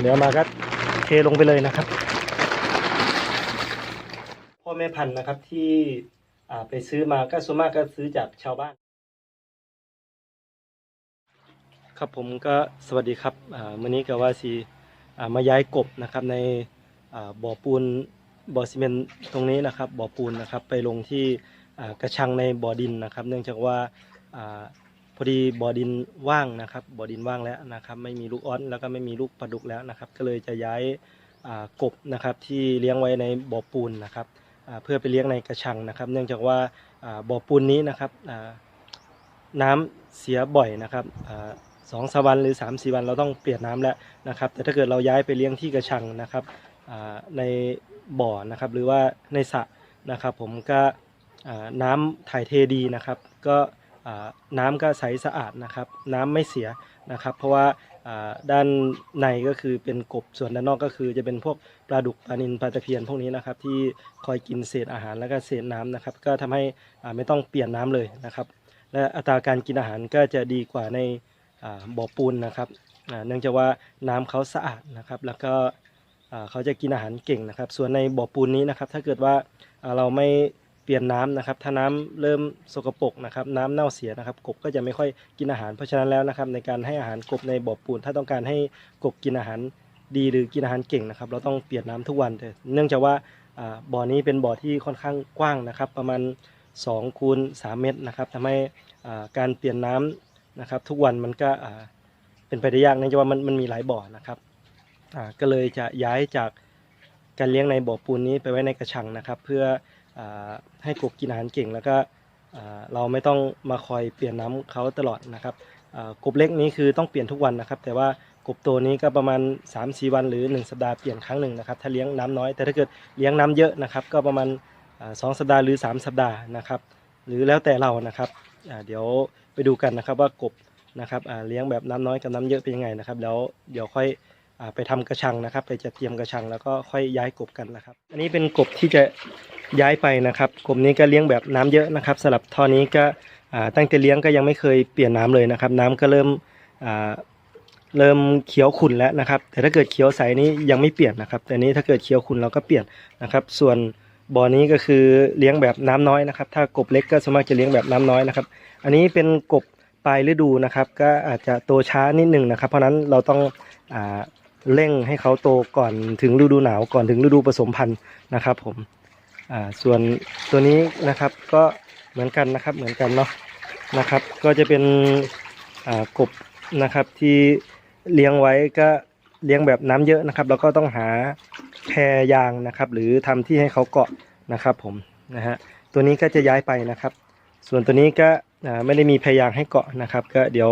เดี๋ยวมาก็เทลงไปเลยนะครับ พ่อแม่พันธุ์นะครับที่ไปซื้อมาก็ส่วนมากก็ซื้อจากชาวบ้าน ครับผมก็สวัสดีครับอ่ามื่อนี้ก็ว่าสี่มาย้ายกบนะครับในบ่อปูนบ่อซีเมนต์ตรงนี้นะครับบ่อปูนนะครับไปลงที่กระชังในบ่อดินนะครับ เนื่องจากว่า พอดีบ่อดินว่างนะครับบ่อดินว่างแล้วนะครับ ไม่มีลูกอ้อสแล้วก็ไม่มีลูกปลาดุกแล้วนะครับ ก็เลยจะย้ายกบนะครับที่เลี้ยงไว้ในบ่อปูนนะครับเพื่อไปเลี้ยงในกระชังนะครับ เนื่องจากว่าอ่าบ่อปูนนี้นะครับน้ำเสียบ่อยนะครับสองสามวันหรือ3ามสี่วันเราต้องเปลี่ยนน้ำแล้วนะครับ แต่ถ้าเกิดเราย้ายไปเลี้ยงที่กระชังนะครับในบ่อนะครับหรือว่าในสระนะครับ ผมก็น้ำถ่ายเทดีนะครับ ก็ น้ำก็ใสสะอาดนะครับ น้ำไม่เสียนะครับ เพราะว่าด้านในก็คือเป็นกบส่วนด้านนอกก็คือจะเป็นพวกปลาดุกปลานิลปลาตะเพียนพวกนี้นะครับ ที่คอยกินเศษอาหารแล้วก็เศษน้ำนะครับ ก็ทำให้ไม่ต้องเปลี่ยนน้ำเลยนะครับ และอัตราการกินอาหารก็จะดีกว่าในบ่อปูนนะครับเนื่องจากว่าน้ำเขาสะอาดนะครับ แล้วก็เขาจะกินอาหารเก่งนะครับ ส่วนในบ่อปูนนี้นะครับ ถ้าเกิดว่าเราไม่ ปลี่ยนน้ำนะครับ ถ้าน้ำเริ่มสกปรกนะครับ น้ำเน่าเสียนะครับ กบก็จะไม่ค่อยกินอาหาร เพราะฉะนั้นแล้วนะครับ ในการให้อาหารกบในบ่อปูน ถ้าต้องการให้กบกินอาหารดีหรือกินอาหารเก่งนะครับ เราต้องเปลี่ยนน้ำทุกวันเนื่องจากว่าบ่อนี้เป็นบ่อที่ค่อนข้างกว้างนะครับ ประมาณ2คูณ3เมตรนะครับทำให้การเปลี่ยนน้ำนะครับ ทุกวันมันก็เป็นไปได้ยากเนื่องจากว่ามันมันมีหลายบ่อนะครับก็เลยจะย้ายจากการเลี้ยงในบ่อปูนนี้ไปไว้ในกระชังนะครับ เพื่อ ให้กบกินอาหารเก่ง แล้วก็เราไม่ต้องมาคอยเปลี่ยนน้ำเขาตลอดนะครับกบเล็กนี้คือต้องเปลี่ยนทุกวันนะครับ แต่ว่ากบโตนี้ก็ประมาณ 3-4 วันหรือ 1 สัปดาห์เปลี่ยนครั้งหนึ่งนะครับ ถ้าเลี้ยงน้ำน้อย แต่ถ้าเกิดเลี้ยงน้ำเยอะนะครับ ก็ประมาณสองสัปดาห์หรือ 3 สัปดาห์นะครับ หรือแล้วแต่เรานะครับเดี๋ยวไปดูกันนะครับว่ากบนะครับเลี้ยงแบบน้ำน้อยกับน้ำเยอะเป็นยังไงนะครับแล้วเดี๋ยวค่อยไปทำกระชังนะครับ ไปจะเตรียมกระชังแล้วก็ค่อยย้ายกบกันนะครับ อันนี้เป็นกบที่จะ ย้ายไปนะครับกลบนี้ก็เลี้ยงแบบน้ำเยอะนะครับสำหรับท่อนี้ก็ตั้งแต่เลี้ยงก็ยังไม่เคยเปลี่ยนน้ำเลยนะครับ น้ำก็เริ่มเริ่มเขียวขุ่นแล้วนะครับ แต่ถ้าเกิดเขียวใสนี้ยังไม่เปลี่ยนนะครับ แต่นี้ถ้าเกิดเขียวขุ่นเราก็เปลี่ยนนะครับ ส่วนบ่อนี้ก็คือเลี้ยงแบบน้ำน้อยนะครับ ถ้ากบเล็กก็สวนมากจะเลี้ยงแบบน้ำน้อยนะครับ อันนี้เป็นกบปลายฤดูนะครับ ก็อาจจะโตช้านิดหนึ่งนะครับ เพราะนั้นเราต้องอเร่งให้เขาโตก่อนถึงฤดูหนาวก่อนถึงฤดูผสมพันธุ์นะครับผม อ่าส่วนตัวนี้นะครับก็เหมือนกันนะครับเหมือนกันเนาะนะครับ ก็จะเป็นอ่ากบนะครับที่เลี้ยงไว้ก็เลี้ยงแบบน้ำเยอะนะครับ แล้วก็ต้องหาแพรยางนะครับ หรือทำที่ให้เขาเกาะนะครับผมนะฮะตัวนี้ก็จะย้ายไปนะครับ ส่วนตัวนี้ก็อ่าไม่ได้มีแพยางให้เกาะนะครับ ก็เดี๋ยว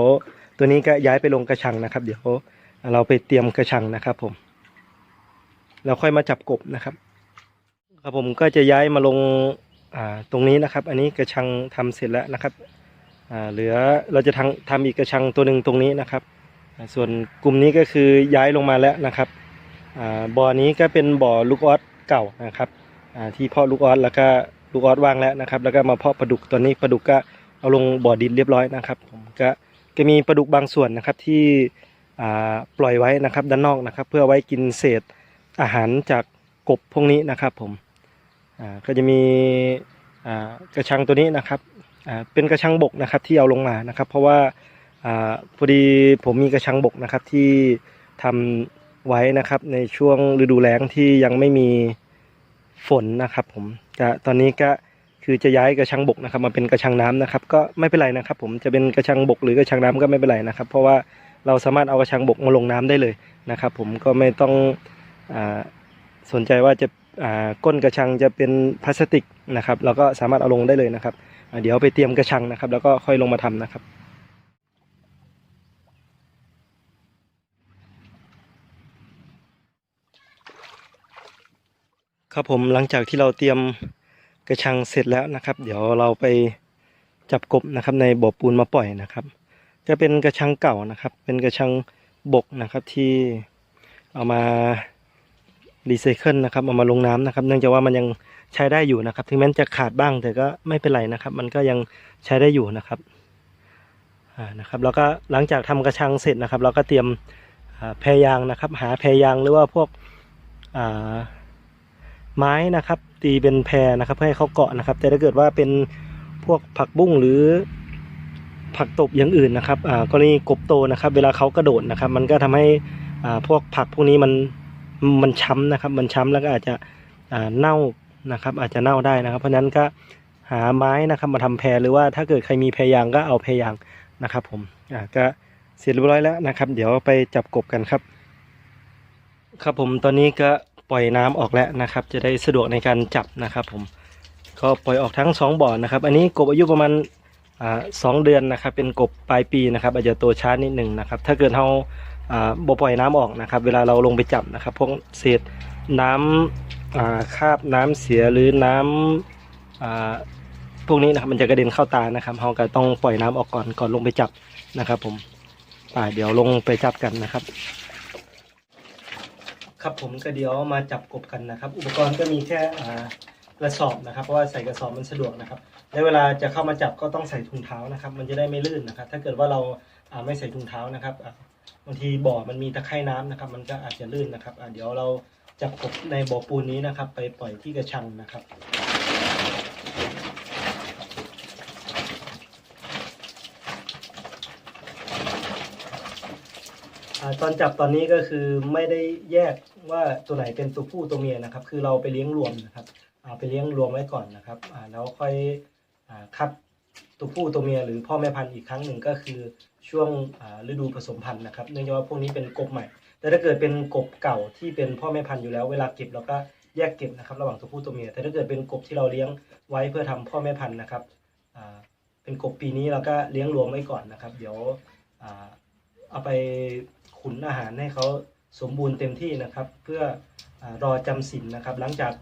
ตัวนี้ก็ย้ายไปลงกระชังนะครับ เดี๋ยวเราไปเตรียมกระชังนะครับผมเราค่อยมาจับกบนะครับ ครับผมก็จะย้ายมาลงตรงนี้นะครับ อันนี้กระชังทำเสร็จแล้วนะครับเหลือเราจะทำทำอีกกระชังตัวหนึ่งตรงนี้นะครับ ส่วนกลุ่มนี้ก็คือย้ายลงมาแล้วนะครับบ่อนี้ก็เป็นบ่อลูกออสเก่านะครับที่เพาะลูกออสแล้วก็ลูกออสวางแล้วนะครับ แล้วก็มาเพาะปลาดุกตัวนี้ปลาดุกก็เอาลงบ่อดินเรียบร้อยนะครับผมก็ก็มีปลาดุกบางส่วนนะครับที่ปล่อยไว้นะครับด้านนอกนะครับ เพื่อไว้กินเศษอาหารจากกบพวกนี้นะครับผม ก็จะมีกระชังตัวนี้นะครับเป็นกระชังบกนะครับที่เอาลงมานะครับ เพราะว่าอพอดีผมมีกระชังบกนะครับที่ทำไว้นะครับในช่วงฤดูแล้งที่ยังไม่มีฝนนะครับผมก็ตอนนี้ก็คือจะย้ายกระชังบกนะครับมาเป็นกระชังน้ำนะครับ ก็ไม่เป็นไรนะครับ ผมจะเป็นกระชังบกหรือกระชังน้ำก็ไม่เป็นไรนะครับ เพราะว่าเราสามารถเอากระชังบกมาลงน้ำได้เลยนะครับ ผมก็ไม่ต้องอสนใจว่าจะ ก้นกระชังจะเป็นพลาสติกนะครับเราก็สามารถเอาลงได้เลยนะครับ เดี๋ยวไปเตรียมกระชังนะครับ แล้วก็ค่อยลงมาทำนะครับครับผมหลังจากที่เราเตรียมกระชังเสร็จแล้วนะครับ เดี๋ยวเราไปจับกบนะครับในบ่อปูนมาปล่อยนะครับ จะเป็นกระชังเก่านะครับ เป็นกระชังบกนะครับที่เอามา รีไซเคิลนะครับเอามาลงน้ำนะครับ เนื่องจากว่ามันยังใช้ได้อยู่นะครับ ถึงแม้จะขาดบ้างแต่ก็ไม่เป็นไรนะครับ มันก็ยังใช้ได้อยู่นะครับอ่านะครับแล้วก็หลังจากทำกระชังเสร็จนะครับ เราก็เตรียมแพรยางนะครับ หาแพรยางหรือว่าพวกอ่าไม้นะครับ ตีเป็นแพรนะครับเพื่อให้เขาเกาะนะครับ แต่ถ้าเกิดว่าเป็นพวกผักบุ้งหรือผักตบอย่างอื่นนะครับอ่ากรณีกบโตนะครับ เวลาเขากระโดดนะครับ มันก็ทำให้อ่าพวกผักพวกนี้มัน มันช้ำนะครับ มันช้ำแล้วก็อาจจะเน่านะครับ อาจจะเน่าได้นะครับ เพราะฉะนั้นก็หาไม้นะครับมาทำแพรหรือว่าถ้าเกิดใครมีแพรยางก็เอาแพรยางนะครับ ผมอ่าก็เสร็จเรียบร้อยแล้วนะครับ เดี๋ยวไปจับกบกันครับ ครับผมตอนนี้ก็ปล่อยน้ำออกแล้วนะครับ จะได้สะดวกในการจับนะครับ ผมก็ปล่อยออกทั้งสองบ่อนะครับ อันนี้กบอายุประมาณสองเดือนนะครับ เป็นกบปลายปีนะครับ อาจจะตัวช้านิดหนึ่งนะครับ ถ้าเกิดเราอ่า บ่ปล่อยน้ำออกนะครับ เวลาเราลงไปจับนะครับพวกเศษน้ำอ่าคาบน้ำเสียหรือน้ำอ่าพวกนี้นะครับมันจะกระเด็นเข้าตานะครับเราก็ต้องปล่อยน้ำออกก่อนก่อนลงไปจับนะครับผมป่าเดี๋ยวลงไปจับกันนะครับ ครับผมก็เดี๋ยวมาจับกบกันนะครับ อุปกรณ์ก็มีแค่กระสอบนะครับ เพราะว่าใส่กระสอบมันสะดวกนะครับและเวลาจะเข้ามาจับก็ต้องใส่ถุงเท้านะครับ มันจะได้ไม่ลื่นนะครับ ถ้าเกิดว่าเราไม่ใส่ถุงเท้านะครับ บางทีบ่อมันมีตะไคร่น้ำนะครับ มันก็อาจจะลื่นนะครับเดี๋ยวเราจับกบในบ่อปูนนี้นะครับ ไปปล่อยที่กระชังนะครับอตอนจับตอนนี้ก็คือไม่ได้แยกว่าตัวไหนเป็นตัวผู้ตัวเมียนะครับ คือเราไปเลี้ยงรวมนะครับไปเลี้ยงรวมไว้ก่อนนะครับอ่าแล้วค่อยอคัดตัวผู้ตัวเมียหรือพ่อแม่พันธุ์อีกครั้งหนึ่งก็คือ ช่วงฤดูผสมพันธุ์นะครับเนื่องจากว่าพวกนี้เป็นกบใหม่ แต่ถ้าเกิดเป็นกบเก่าที่เป็นพ่อแม่พันธุ์อยู่แล้ว เวลาเก็บเราก็แยกเก็บนะครับ ระหว่างตัวผู้ตัวเมียแต่ถ้าเกิดเป็นกบที่เราเลี้ยงไว้เพื่อทำพ่อแม่พันธุ์นะครับเป็นกบปีนี้เราก็เลี้ยงรวมไว้ก่อนนะครับ เดี๋ยวเอาไปขุนอาหารให้เขาสมบูรณ์เต็มที่นะครับ เพื่ออรอจำศีลนะครับ หลังจาก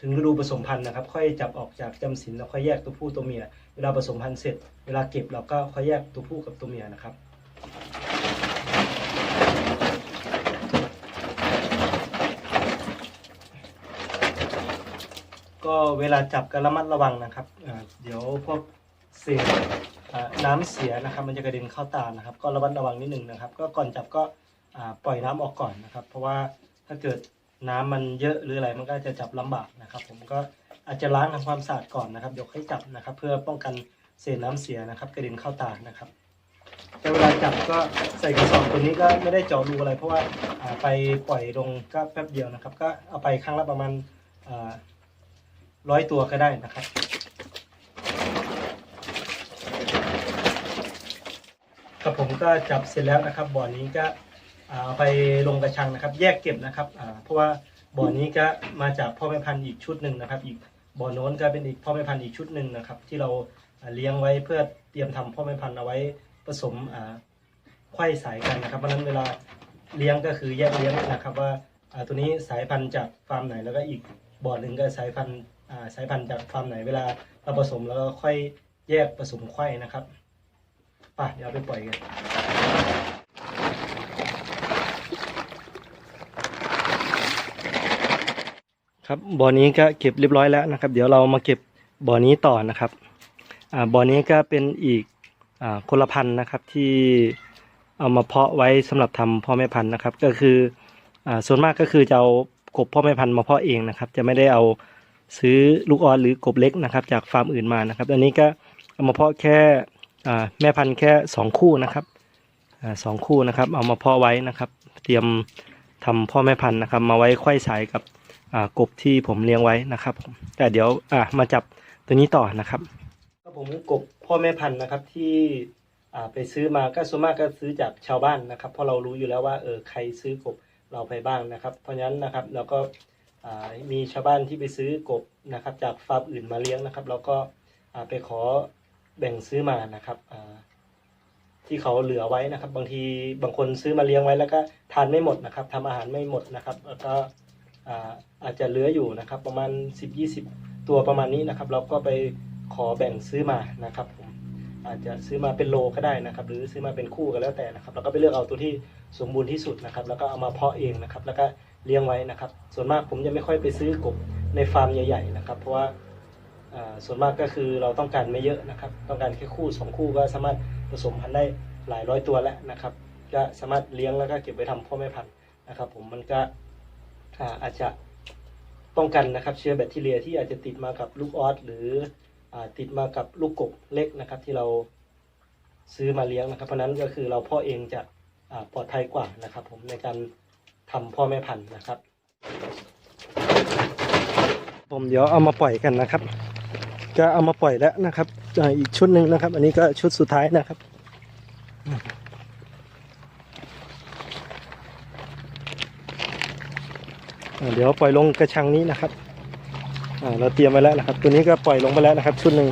ถึงฤดูผสมพันธุ์นะครับ ค่อยจับออกจากจำศีลแล้วค่อยแยกตัวผู้ตัวเมีย เวลาผสมพันธุ์เสร็จ เวลาเก็บเราก็ค่อยแยกตัวผู้กับตัวเมียนะครับก็เวลาจับก็ระมัดระวังนะครับ เดี๋ยวพวกเศษน้ำเสียนะครับ มันจะกระเด็นเข้าตานะครับ ก็ระมัดระวังนิดหนึ่งนะครับ ก็ก่อนจับก็ปล่อยน้ำออกก่อนนะครับ เพราะว่าถ้าเกิดน้ำมันเยอะหรืออะไรมันก็จะจับลำบากนะครับ ผมก็ อาจจะล้างทำความสะอาดก่อนนะครับยวค่อยจับนะครับ เพื่อป้องกันเศษน้ำเสียนะครับ กระเด็นเข้าตานะครับแต่เวลาจับก็ใส่กระสอบตัวนี้ก็ไม่ได้เจาะรูอะไร เพราะว่าาไปปล่อยลงก็แป๊บเดียวนะครับ ก็เอาไปครั้งละประมาณร้อยตัวก็ได้นะครับ ครับผมก็จับเสร็จแล้วนะครับบ่อนี้ก็เอาไปลงกระชังนะครับ แยกเก็บนะครับเพราะว่าบ่อนี้ก็มาจากพ่อแม่พันธุ์อีกชุดหนึ่งนะครับอีก บ่อโน้นก็เป็นอีกพ่อแม่พันธุ์อีกชุดหนึ่งนะครับ ที่เราเลี้ยงไว้เพื่อเตรียมทำพ่อแม่พันธุ์เอาไว้ผสมอ่าไขว้สายกันนะครับเพราะนั้นเวลาเลี้ยงก็คือแยกเลี้ยงนะครับว่าตัวนี้สายพันธุ์จากฟาร์มไหนแล้วก็อีกบ่อหนึ่งก็สายพันธุ์สายพันธุ์จากฟาร์มไหนเวลาเราผสมแล้วก็ค่อยแยกผสมไขว้นะครับไป่ะเดี๋ยวไปปล่อยกัน ครับบ่อนี้ก็เก็บเรียบร้อยแล้วนะครับ เดี๋ยวเรามาเก็บบ่อนี้ต่อนะครับอ่าบ่อนี้ก็เป็นอีกอ่าคนละพันธุ์นะครับที่เอามาเพาะไว้สำหรับทำพ่อแม่พันธุ์นะครับ ก็คืออ่าส่วนมากก็คือจะเอากบพ่อแม่พันธุ์มาเพาะเองนะครับ จะไม่ได้เอาซื้อลูกออนหรือกบเล็กนะครับ จากฟาร์มอื่นมานะครับอันนี้ก็เอามาเพาะแค่อ่าแม่พันธุ์แค่สองคู่นะครับอ่าสองคู่นะครับ เอามาเพาะไว้นะครับ เตรียมทำพ่อแม่พันธุ์นะครับ มาไว้ไข้สายกับ กบที่ผมเลี้ยงไว้นะครับผมแต่เดี๋ยวอะมาจับตัวนี้ต่อนะครับก็ผมกบพ่อแม่พันธุ์นะครับที่อ่าไปซื้อมาก็ส่วนมากก็ซื้อจากชาวบ้านนะครับ เพราะเรารู้อยู่แล้วว่าเออใครซื้อกบเราไปบ้างนะครับ เพราะฉะนั้นนะครับเราก็อ่ามีชาวบ้านที่ไปซื้อกบนะครับ จากฟาร์มอื่นมาเลี้ยงนะครับ เราก็อ่าไปขอแบ่งซื้อมานะครับอ่าที่เขาเหลือไว้นะครับ บางทีบางคนซื้อมาเลี้ยงไว้แล้วก็ทานไม่หมดนะครับทำอาหารไม่หมดนะครับแล้วก็ อาจจะเหลืออยู่นะครับ ประมาณ 10-20 ตัวประมาณนี้นะครับ เราก็ไปขอแบ่งซื้อมานะครับผมอาจจะซื้อมาเป็นโลก็ได้นะครับ หรือซื้อมาเป็นคู่ก็แล้วแต่นะครับเราก็ไปเลือกเอาตัวที่สมบูรณ์ที่สุดนะครับ แล้วก็เอามาเพาะเองนะครับ แล้วก็เลี้ยงไว้นะครับ ส่วนมากผมจะไม่ค่อยไปซื้อกบในฟาร์มใหญ่ ๆ นะครับ เพราะว่าส่วนมากก็คือเราต้องการไม่เยอะนะครับ ต้องการแค่คู่สองคู่ก็สามารถผสมพันธุ์ได้หลายร้อยตัวแล้วนะครับ ก็สามารถเลี้ยงแล้วก็เก็บไว้ทำพ่อแม่พันธุ์นะครับ ผมมันก็ อาจจะป้องกันนะครับเชื้อแบคทีเรียที่อาจจะติดมากับลูกออสหรืออติดมากับลูกกบเล็กนะครับ ที่เราซื้อมาเลี้ยงนะครับ เพราะนั้นก็คือเราพ่อเองจะปลอดภัยกว่านะครับ ผมในการทำพ่อแม่พันธุ์นะครับ ผมเดี๋ยวเอามาปล่อยกันนะครับ ก็เอามาปล่อยแล้วนะครับอีกชุดหนึ่งนะครับ อันนี้ก็ชุดสุดท้ายนะครับ อ่า เดี๋ยวปล่อยลงกระชังนี้นะครับเราเตรียมไว้แล้วนะครับ ตัวนี้ก็ปล่อยลงไปแล้วนะครับ ชุดหนึ่ง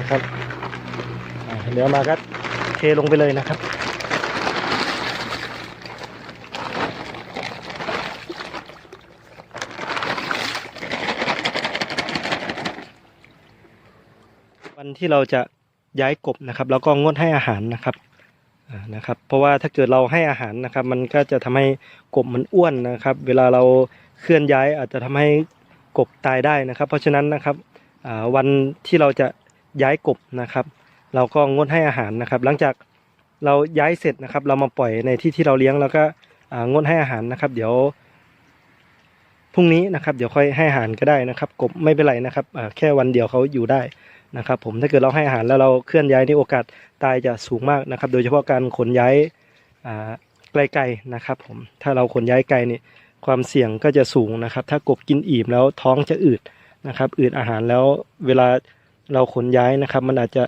นะครับเดี๋ยวมาก็เทลงไปเลยนะครับวันที่เราจะย้ายกบนะครับ แล้วก็งดให้อาหารนะครับนะครับ เพราะว่าถ้าเกิดเราให้อาหารนะครับ มันก็จะทำให้กบมันอ้วนนะครับ เวลาเรา เคลื่อนย้ายอาจจะทำให้กบตายได้นะครับ เพราะฉะนั้นนะครับวันที่เราจะย้ายกบนะครับ เราก็งดให้อาหารนะครับ หลังจากเราย้ายเสร็จนะครับ เรามาปล่อยในที่ที่เราเลี้ยงแล้วก็งดให้อาหารนะครับ เดี๋ยวพรุ่งนี้นะครับ เดี๋ยวค่อยให้อาหารก็ได้นะครับ กบไม่เป็นไรนะครับแค่วันเดียวเขาอยู่ได้นะครับ ผมถ้าเกิดเราให้อาหารแล้วเราเคลื่อนย้ายนี่โอกาสตายจะสูงมากนะครับ โดยเฉพาะการขนย้ายไกลๆนะครับ ผมถ้าเราขนย้ายไกลนี่ ความเสี่ยงก็จะสูงนะครับ ถ้ากบกินอิ่มแล้วท้องจะอืดนะครับ อืดอาหารแล้วเวลาเราขนย้ายนะครับ มันอาจจะ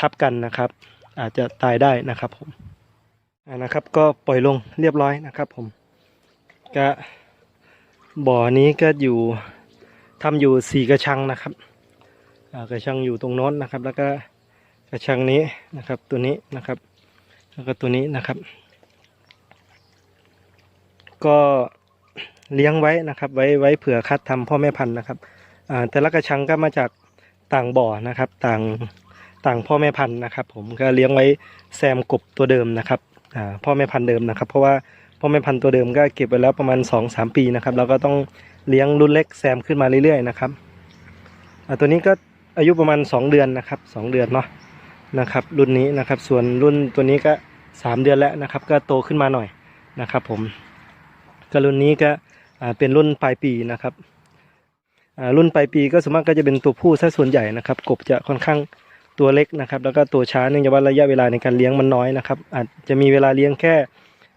ทับกันนะครับ อาจจะตายได้นะครับผมนะครับ ก็ปล่อยลงเรียบร้อยนะครับ ผมก็บ่อนี้ก็อยู่ทำอยู่สี่กระชังนะครับกระชังอยู่ตรงโน้นนะครับ แล้วก็กระชังนี้นะครับ ตัวนี้นะครับ แล้วก็ตัวนี้นะครับ ก็ เลี้ยงไว้นะครับ ไว้ไว้เผื่อคัดทำพ่อแม่พันธุ์นะครับอ่าแต่ละกระชังก็มาจากต่างบ่อนะครับ ต่างต่างพ่อแม่พันธุ์นะครับ ผมก็เลี้ยงไว้แซมกบตัวเดิมนะครับอ่าพ่อแม่พันธุ์เดิมนะครับ เพราะว่าพ่อแม่พันธุ์ตัวเดิมก็เก็บไว้แล้วประมาณ2อสปีนะครับเราก็ต้องเลี้ยงรุ่นเล็กแซมขึ้นมาเรื่อยๆนะครับอ่าตัวนี้ก็อายุประมาณ 2 เดือนนะครับ 2 เดือนเนาะนะครับ รุ่นนี้นะครับ ส่วนรุ่นตัวนี้ก็ 3 เดือนแล้วนะครับ ก็โตขึ้นมาหน่อยนะครับ ผมก็รุ่นนี้ก็ เป็นรุ่นปลายปีนะครับรุ่นปลายปีก็ส่วนมากก็จะเป็นตัวผู้ซะส่วนใหญ่นะครับ กบจะค่อนข้างตัวเล็กนะครับ แล้วก็ตัวช้าเนื่องจากว่าระยะเวลาในการเลี้ยงมันน้อยนะครับ อาจจะมีเวลาเลี้ยงแค่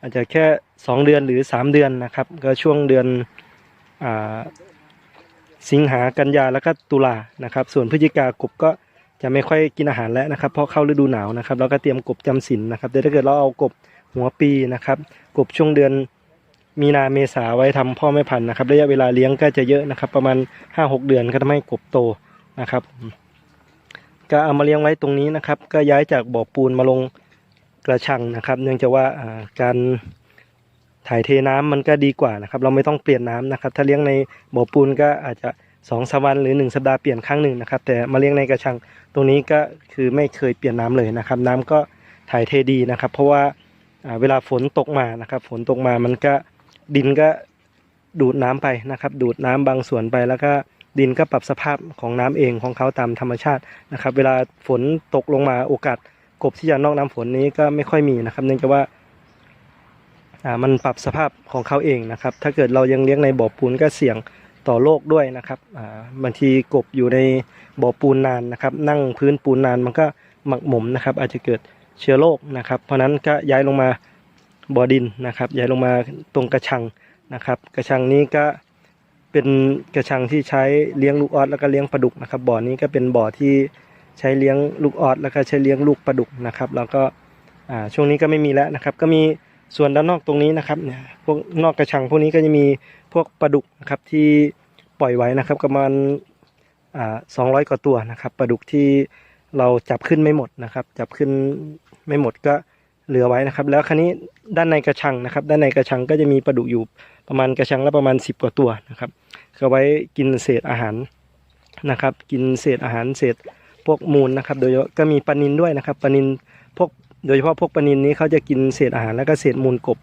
อาจจะแค่ 2 เดือนหรือ 3 เดือนนะครับ ก็ช่วงเดือนอสิงหากันยาแล้วก็ตุลานะครับ ส่วนพฤศจิกากบก็จะไม่ค่อยกินอาหารแล้วนะครับ เพราะเข้าฤดูหนาวนะครับ แล้วก็เตรียมกบจำศีลนะครับแต่ถ้าเกิดเราเอากบหัวปีนะครับ กบช่วงเดือน มีนาเมษาไว้ทำพ่อแม่พันธุ์นะครับ ระยะเวลาเลี้ยงก็จะเยอะนะครับ ประมาณ 5-6 เดือนก็ทำให้กบโตนะครับ ก็เอามาเลี้ยงไว้ตรงนี้นะครับ ก็ย้ายจากบ่อปูนมาลงกระชังนะครับ เนื่องจากว่าการถ่ายเทน้ำมันก็ดีกว่านะครับ เราไม่ต้องเปลี่ยนน้ำนะครับ ถ้าเลี้ยงในบ่อปูนก็อาจจะสองสามวันหรือหนึ่งสัปดาห์เปลี่ยนครั้งหนึ่งนะครับ แต่มาเลี้ยงในกระชังตรงนี้ก็คือไม่เคยเปลี่ยนน้ำเลยนะครับ น้ำก็ถ่ายเทดีนะครับ เพราะว่าเวลาฝนตกมานะครับ ฝนตกมามันก็ ดินก็ดูดน้ำไปนะครับ ดูดน้ำบางส่วนไปแล้วก็ดินก็ปรับสภาพของน้ำเองของเขาตามธรรมชาตินะครับ เวลาฝนตกลงมาโอกาสกบที่จะนอกน้ำฝนนี้ก็ไม่ค่อยมีนะครับ เนื่องจากว่ามันปรับสภาพของเขาเองนะครับ ถ้าเกิดเรายังเลี้ยงในบ่อปูนก็เสี่ยงต่อโรคด้วยนะครับบางทีกบอยู่ในบ่อปูนนานนะครับ นั่งพื้นปูนนานมันก็หมักหมมนะครับ อาจจะเกิดเชื้อโรคนะครับ เพราะฉะนั้นก็ย้ายลงมา บ่อดินนะครับย้ายลงมาตรงกระชังนะครับ กระชังนี้ก็เป็นกระชังที่ใช้เลี้ยงลูกออสแล้วก็เลี้ยงปลาดุกนะครับ บ่อนี้ก็เป็นบ่อที่ใช้เลี้ยงลูกออสแล้วก็ใช้เลี้ยงลูกปลาดุกนะครับแล้วก็ช่วงนี้ก็ไม่มีแล้วนะครับ ก็มีส่วนด้านนอกตรงนี้นะครับเนี่ยพวกนอกกระชังพวกนี้ก็จะมีพวกปลาดุกนะครับที่ปล่อยไว้นะครับประมาณสองร้อยกว่าตัวนะครับปลาดุกที่เราจับขึ้นไม่หมดนะครับ จับขึ้นไม่หมดก็ เหลือไว้นะครับ แล้วคราวนี้ด้านในกระชังนะครับ ด้านในกระชังก็จะมีปลาดุกอยู่ประมาณกระชังละประมาณสิบกว่าตัวนะครับก็ไว้กินเศษอาหารนะครับ กินเศษอาหารเศษพวกมูลนะครับ โดยก็มีปลานินด้วยนะครับปลานินพวกโดยเฉพาะพวกปลานินนี้เขาจะกินเศษอาหารแล้วก็เศษมูลกบ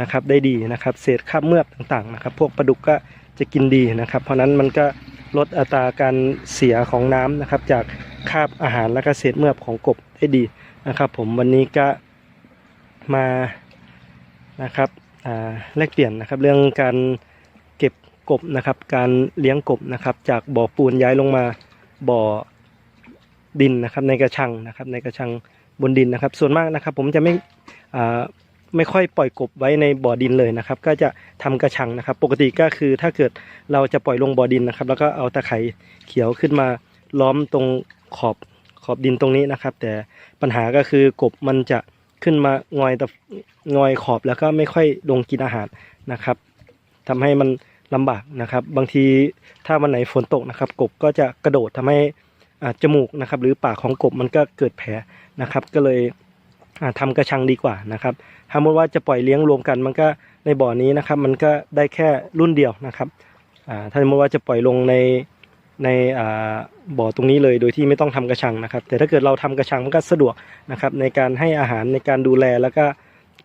นะครับได้ดีนะครับเศษคราบเมือกต่างๆนะครับ พวกปลาดุกก็จะกินดีนะครับ เพราะฉะนั้นมันก็ลดอัตราการเสียของน้ำนะครับ จากคราบอาหารแล้วก็เศษเมือกของกบได้ดีนะครับ ผมวันนี้ก็ มานะครับอ่าแลกเปลี่ยนนะครับเรื่องการเก็บกบนะครับ การเลี้ยงกบนะครับ จากบ่อปูนย้ายลงมาบ่อดินนะครับ ในกระชังนะครับ ในกระชังบนดินนะครับ ส่วนมากนะครับ ผมจะไม่ไม่ค่อยปล่อยกบไว้ในบ่อดินเลยนะครับ ก็จะทำกระชังนะครับ ปกติก็คือถ้าเกิดเราจะปล่อยลงบ่อดินนะครับ แล้วก็เอาตะไคร่เขียวขึ้นมาล้อมตรงขอบขอบดินตรงนี้นะครับ แต่ปัญหาก็คือกบมันจะ ขึ้นมางอยตะงอยขอบแล้วก็ไม่ค่อยลงกินอาหารนะครับทำให้มันลำบากนะครับ บางทีถ้าวันไหนฝนตกนะครับ กบก็จะกระโดดทำให้อ่าจมูกนะครับ หรือปากของกบมันก็เกิดแผลนะครับ ก็เลยอ่าทำกระชังดีกว่านะครับถ้าสมมติว่าจะปล่อยเลี้ยงรวมกัน มันก็ในบ่อนี้นะครับ มันก็ได้แค่รุ่นเดียวนะครับอ่าถ้าสมมติว่าจะปล่อยลงใน ในบ่อตรงนี้เลยโดยที่ไม่ต้องทำกระชังนะครับ แต่ถ้าเกิดเราทำกระชังมันก็สะดวกนะครับในการให้อาหารในการดูแลแล้วก็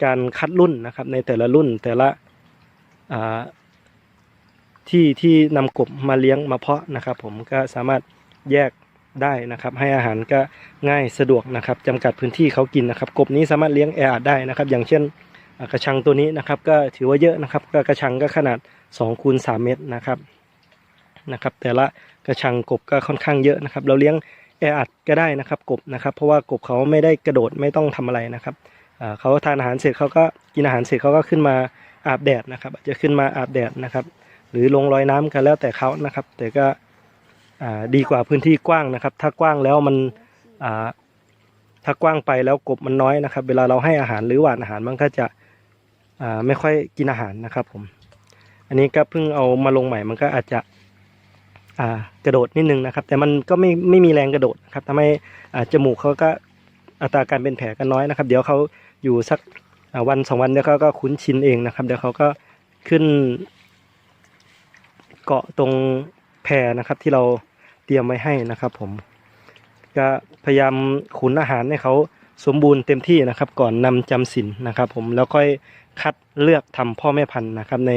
การคัดรุ่นนะครับในแต่ละรุ่นแต่ละที่ที่นำกบมาเลี้ยงมาเพาะนะครับ ผมก็สามารถแยกได้นะครับ ให้อาหารก็ง่ายสะดวกนะครับจำกัดพื้นที่เขากินนะครับ กบนี้สามารถเลี้ยงแออัดได้นะครับ อย่างเช่นกระชังตัวนี้นะครับ ก็ถือว่าเยอะนะครับก็กระชังก็ขนาด2คูณ3เมตรนะครับ นะครับ แต่ละกระชังกบก็ค่อนข้างเยอะนะครับ เราเลี้ยงแออัดก็ได้นะครับกบนะครับ เพราะว่ากบเขาไม่ได้กระโดดไม่ต้องทำอะไรนะครับเขาทานอาหารเสร็จเขาก็กินอาหารเสร็จเขาก็ขึ้นมาอาบแดดนะครับอาจจะขึ้นมาอาบแดดนะครับ หรือลงรอยน้ำกันแล้วแต่เขานะครับ แต่ก็ดีกว่าพื้นที่กว้างนะครับ ถ้ากว้างแล้วมันถ้ากว้างไปแล้วกบมันน้อยนะครับ เวลาเราให้อาหารหรือหว่านอาหารมันก็จะไม่ค่อยกินอาหารนะครับผม อันนี้ก็เพิ่งเอามาลงใหม่มันก็อาจจะ กระโดดนิดนึงนะครับ แต่มันก็ไม่ไม่มีแรงกระโดดครับทำให้จมูกเขาก็อัตราการเป็นแผลก็น้อยนะครับ เดี๋ยวเขาอยู่สักวันสองวันเดี๋ยวเขาก็คุ้นชินเองนะครับ เดี๋ยวเขาก็ขึ้น เกาะตรงแพนะครับที่เราเตรียมไว้ให้นะครับ ผมก็พยายามขุนอาหารให้เขาสมบูรณ์เต็มที่นะครับ ก่อนนำจำศีลนะครับ ผมแล้วค่อยคัดเลือกทำพ่อแม่พันธุ์นะครับใน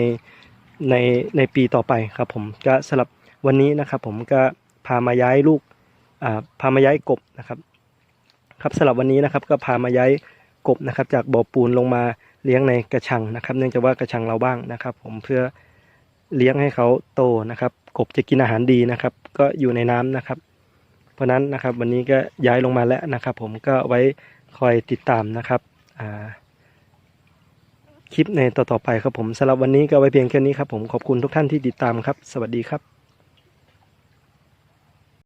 ในในปีต่อไปครับ ผมก็สำหรับ วันนี้นะครับผมก็พามาย้ายลูกพามาย้ายกบนะครับ ครับสำหรับวันนี้นะครับก็พามาย้ายกบนะครับ จากบ่อปูนลงมาเลี้ยงในกระชังนะครับ เนื่องจากว่ากระชังเราบ้างนะครับ ผมเพื่อเลี้ยงให้เขาโตนะครับ กบจะกินอาหารดีนะครับ ก็อยู่ในน้ำนะครับ เพราะฉะนั้นนะครับวันนี้ก็ย้ายลงมาแล้วนะครับ ผมก็ไว้คอยติดตามนะครับคลิปในต่อๆไปครับผมสำหรับวันนี้ก็ไว้เพียงแค่นี้ครับผมขอบคุณทุกท่านที่ติดตามครับ สวัสดีครับ